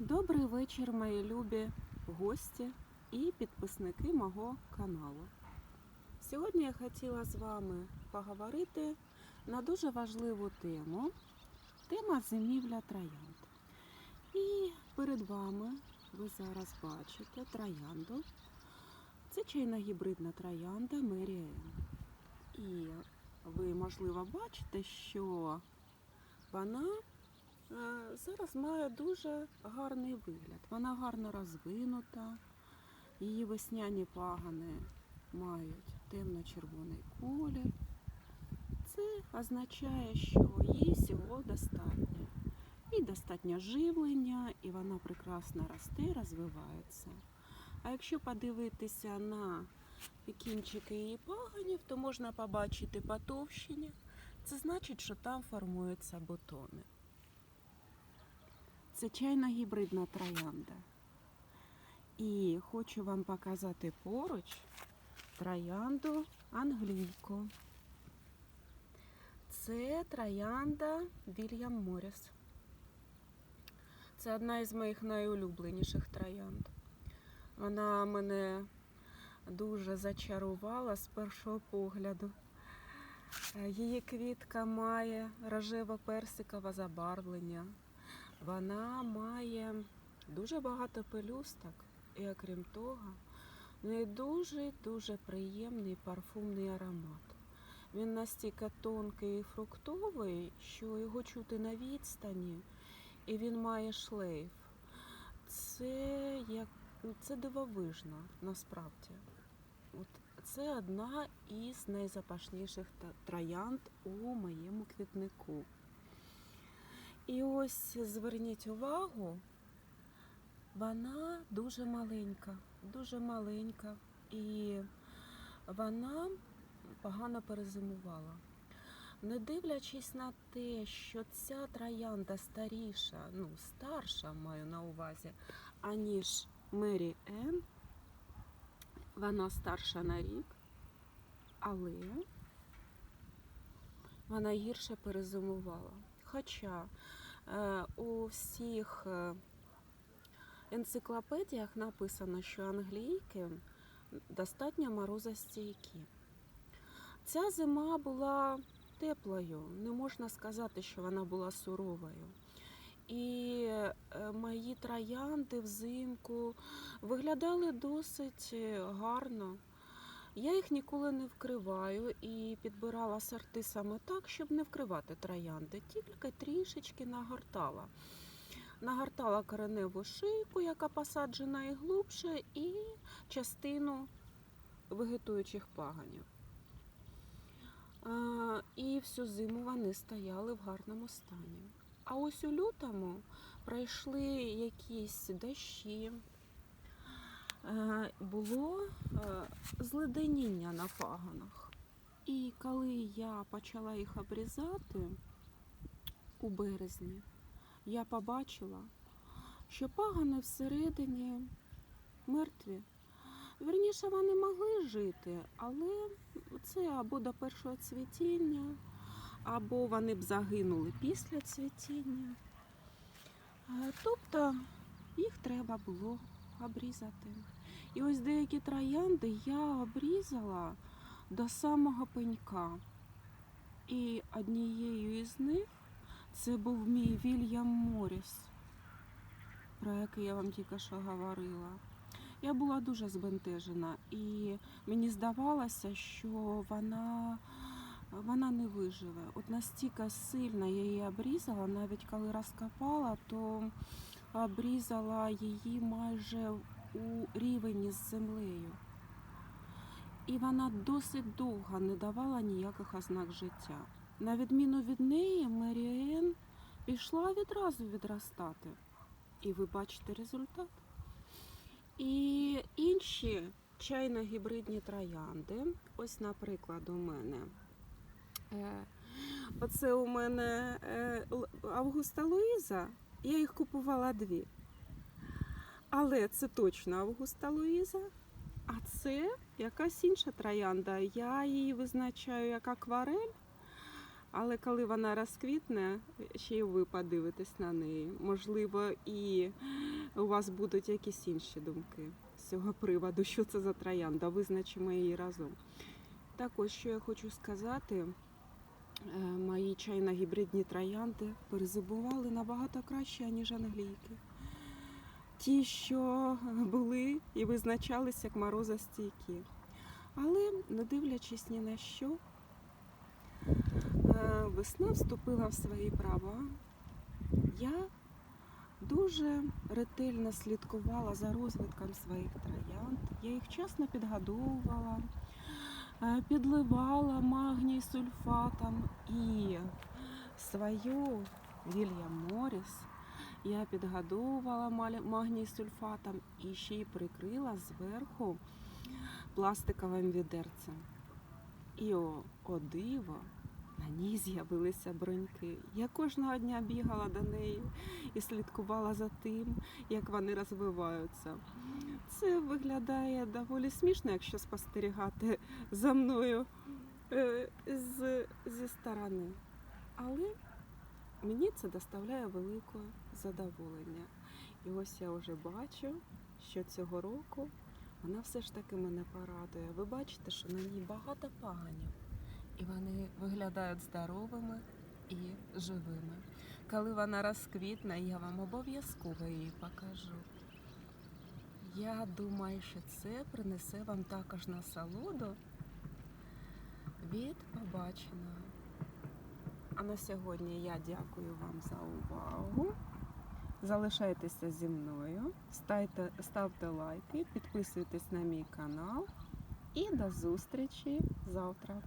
Добрий вечір, мої любі гості і підписники мого каналу. Сьогодні я хотіла з вами поговорити на дуже важливу тему тема зимівля троянд. І перед вами ви зараз бачите троянду. Це чайна гібридна троянда Ann. І ви, можливо, бачите, що вона зараз має дуже гарний вигляд. Вона гарно розвинута, її весняні пагани мають темно-червоний колір. Це означає, що їй всього достатньо. І достатньо живлення, і вона прекрасно росте, розвивається. А якщо подивитися на кінчики її паганів, то можна побачити потовщення. Це значить, що там формуються бутони. Це чайна гібридна троянда. І хочу вам показати поруч троянду англійку. Це троянда Вільям Моріс. Це одна із моїх найулюбленіших троянд. Вона мене дуже зачарувала з першого погляду. Е, Її квітка має рожево-персикове забарвлення. Вона має дуже багато пелюсток, і окрім того, в дуже-дуже приємний парфумний аромат. Він настільки тонкий і фруктовий, що його чути на відстані, і він має шлейф. Це як це дивовижно насправді. От це одна із найзапашніших троянд у моєму квітнику. І ось зверніть увагу, вона дуже маленька, дуже маленька, і вона погано перезимувала. Не дивлячись на те, що ця троянда старіша, ну старша маю на увазі, аніж Мері Енн, вона старша на рік, але вона гірше перезимувала. Хоча е, у всіх е, енциклопедіях написано, що англійки достатньо морозостійкі. Ця зима була теплою, не можна сказати, що вона була суровою. І е, мої троянди взимку виглядали досить гарно. Я їх ніколи не вкриваю і підбирала сорти саме так, щоб не вкривати троянди, тільки трішечки нагортала. Нагортала кореневу шийку, яка посаджена і глубше, і частину вегетуючих паганів. А, І всю зиму вони стояли в гарному стані. А ось у лютому пройшли якісь дощі, було е, зледеніння на паганах. І коли я почала їх обрізати у березні, я побачила, що пагани всередині мертві. Вірніше, вони могли жити, але це або до першого цвітіння, або вони б загинули після цвітіння. Е, Тобто їх треба було обрізати. І ось деякі троянди я обрізала до самого пенька. І однією із них це був мій Вільям Моріс, про який я вам тільки що говорила. Я була дуже збентежена, і мені здавалося, що вона, вона не виживе. От настільки сильно я її обрізала, навіть коли розкопала, то обрізала її майже у рівень з землею. І вона досить довго не давала ніяких ознак життя. На відміну від неї, Меріен пішла відразу відростати. І ви бачите результат. І інші чайно-гібридні троянди. Ось, наприклад, у мене. Е, оце у мене е, Августа Луїза. Я їх купувала дві. Але це точно Августа Луїза. А це якась інша троянда. Я її визначаю як акварель. Але коли вона розквітне, ще й ви подивитесь на неї. Можливо, і у вас будуть якісь інші думки з цього приводу, що це за троянда. Визначимо її разом. Так ось, що я хочу сказати, е, мої чайно-гібридні троянди перезимували набагато краще, ніж англійки. Ті, що були і визначались як морозостійкі. Але, не дивлячись ні на що, е, весна вступила в свої права. Я дуже ретельно слідкувала за розвитком своїх троянд. Я їх вчасно підгодовувала, е, підливала магній сульфатом і свою Вільям Моріс я підгодовувала малі- магній сульфатом і ще й прикрила зверху пластиковим відерцем. І о, о диво, на ній з'явилися броньки. Я кожного дня бігала до неї і слідкувала за тим, як вони розвиваються. Це виглядає доволі смішно, якщо спостерігати за мною е, з, зі сторони. Але мені це доставляє велике задоволення. І ось я вже бачу, що цього року вона все ж таки мене порадує. Ви бачите, що на ній багато паганів, і вони виглядають здоровими і живими. Коли вона розквітне, я вам обов'язково її покажу. Я думаю, що це принесе вам також насолоду від побаченого. А на сьогодні я дякую вам за увагу. Залишайтеся зі мною, ставте, ставте лайки, підписуйтесь на мій канал і до зустрічі завтра.